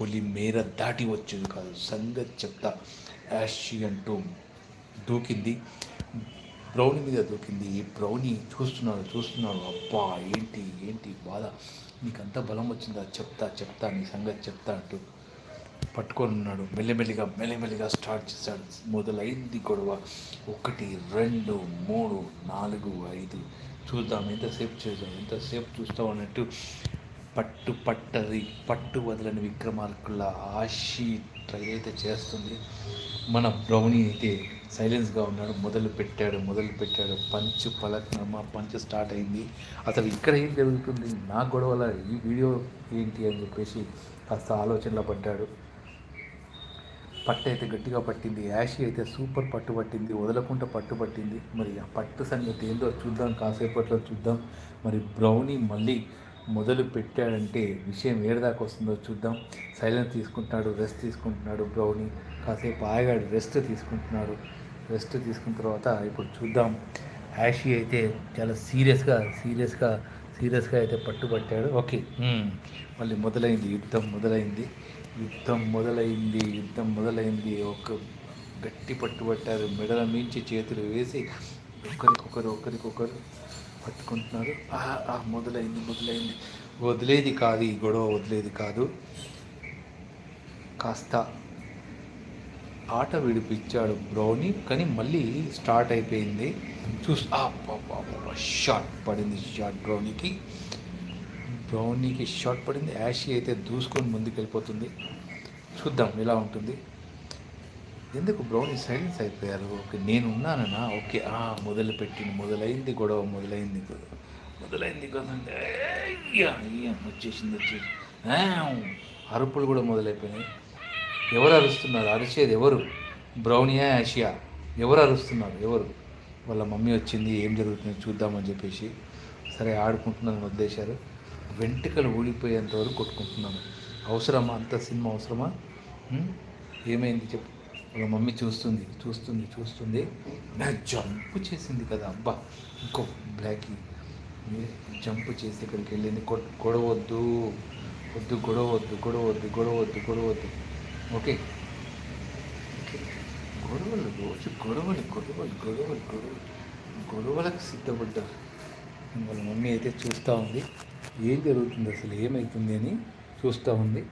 పులి మేర దాటి వచ్చేది కాదు. సంగతి చెప్తా. యాషి అంటూ దూకింది. బ్రౌనీ మీద దూకింది. ఈ బ్రౌనీ చూస్తున్నాడు చూస్తున్నాడు. అబ్బా ఏంటి ఏంటి బాధ? నీకంత బలం వచ్చిందా? చెప్తా చెప్తా నీ సంగతి చెప్తా అంటూ పట్టుకొని ఉన్నాడు. మెల్లిమెల్లిగా మెల్లిమెల్లిగా స్టార్ట్ చేశాడు. మొదలైంది గొడవ. ఒకటి రెండు మూడు నాలుగు ఐదు. చూద్దాం ఎంతసేపు చూద్దాం ఎంతసేపు చూస్తాం అన్నట్టు పట్టు పట్టది పట్టు వదలని విక్రమార్కుల ఆశీ ట్రై అయితే చేస్తుంది. మన బ్రౌనీ అయితే సైలెన్స్గా ఉన్నాడు మొదలు పెట్టాడు మొదలు పెట్టాడు. పంచ్ పలక్నమ పంచ్ స్టార్ట్ అయింది. అసలు ఇక్కడ ఏం జరుగుతుంది? నా గొడవల ఈ వీడియో ఏంటి అని చెప్పేసి కాస్త ఆలోచనలో పడ్డాడు. పట్టు అయితే గట్టిగా పట్టింది యాషి అయితే సూపర్ పట్టు పట్టింది వదలకుండా పట్టు పట్టింది. మరి ఆ పట్టు సంగతి ఏందో చూద్దాం కాసేపట్లో చూద్దాం. మరి బ్రౌనీ మళ్ళీ మొదలు పెట్టాడంటే విషయం ఏడదాకా వస్తుందో చూద్దాం. సైలెన్స్ తీసుకుంటున్నాడు రెస్ట్ తీసుకుంటున్నాడు బ్రౌని. కాసేపు ఆగాడు రెస్ట్ తీసుకుంటున్నాడు. రెస్ట్ తీసుకున్న తర్వాత ఇప్పుడు చూద్దాం. యాషి అయితే చాలా సీరియస్గా సీరియస్గా సీరియస్గా అయితే పట్టుబట్టాడు. ఓకే మళ్ళీ మొదలైంది యుద్ధం మొదలైంది. యుద్ధం మొదలైంది యుద్ధం మొదలైంది. ఒక గట్టి పట్టుబట్టారు మెడల మించి చేతులు వేసి ఒకరికొకరు ఒకరికొకరు పట్టుకుంటున్నారు. మొదలైంది మొదలైంది. వదిలేది కాదు ఈ గొడవ వదిలేది కాదు. కాస్త ఆట విడిపించాడు బ్రౌనీ కానీ మళ్ళీ స్టార్ట్ అయిపోయింది. చూస్ షార్ట్ పడింది షార్ట్ బ్రౌనీకి. బ్రౌనీకి షార్ట్ పడింది యాషి అయితే దూసుకొని ముందుకు వెళ్ళిపోతుంది చూద్దాం ఎలా ఉంటుంది. ఎందుకు బ్రౌనీ సైలెన్స్ అయిపోయారు? ఓకే నేను ఉన్నానన్నా ఓకే ఆ, మొదలు పెట్టింది మొదలైంది గొడవ మొదలైంది గొడవ మొదలైంది గొడవ అయ్యా అయ్యా వచ్చేసింది వచ్చేసి అరుపులు కూడా మొదలైపోయినాయి. ఎవరు అరుస్తున్నారు? అరిచేది ఎవరు? బ్రౌనియా యాషియా? ఎవరు అరుస్తున్నారు? ఎవరు? వాళ్ళ మమ్మీ వచ్చింది ఏం జరుగుతుందో చూద్దామని చెప్పేసి. సరే ఆడుకుంటున్నాను వదిలేశారు. వెంట్రుకలు ఊడిపోయేంత వరకు కొట్టుకుంటున్నాను. అవసరమా? అంత సినిమా అవసరమా? ఏమైంది చెప్పు. వాళ్ళ మమ్మీ చూస్తుంది చూస్తుంది చూస్తుంది. నా జంప్ చేసింది కదా అబ్బా. ఇంకో బ్లాక్కి జంప్ చేసి ఇక్కడికి వెళ్ళింది. గొడవద్దు. వద్దు గొడవద్దు గొడవద్దు గొడవద్దు గొడవద్దు. వద్దు ఓకే. గొడవలు రోజు గొడవలు గొడవలు గొడవలు గొడవలు. గొడవలకు సిద్ధపడ్డారు వాళ్ళ మమ్మీ అయితే చూస్తూ ఉంది. ఏం జరుగుతుంది అసలు? ఏమవుతుంది అని చూస్తూ ఉంది.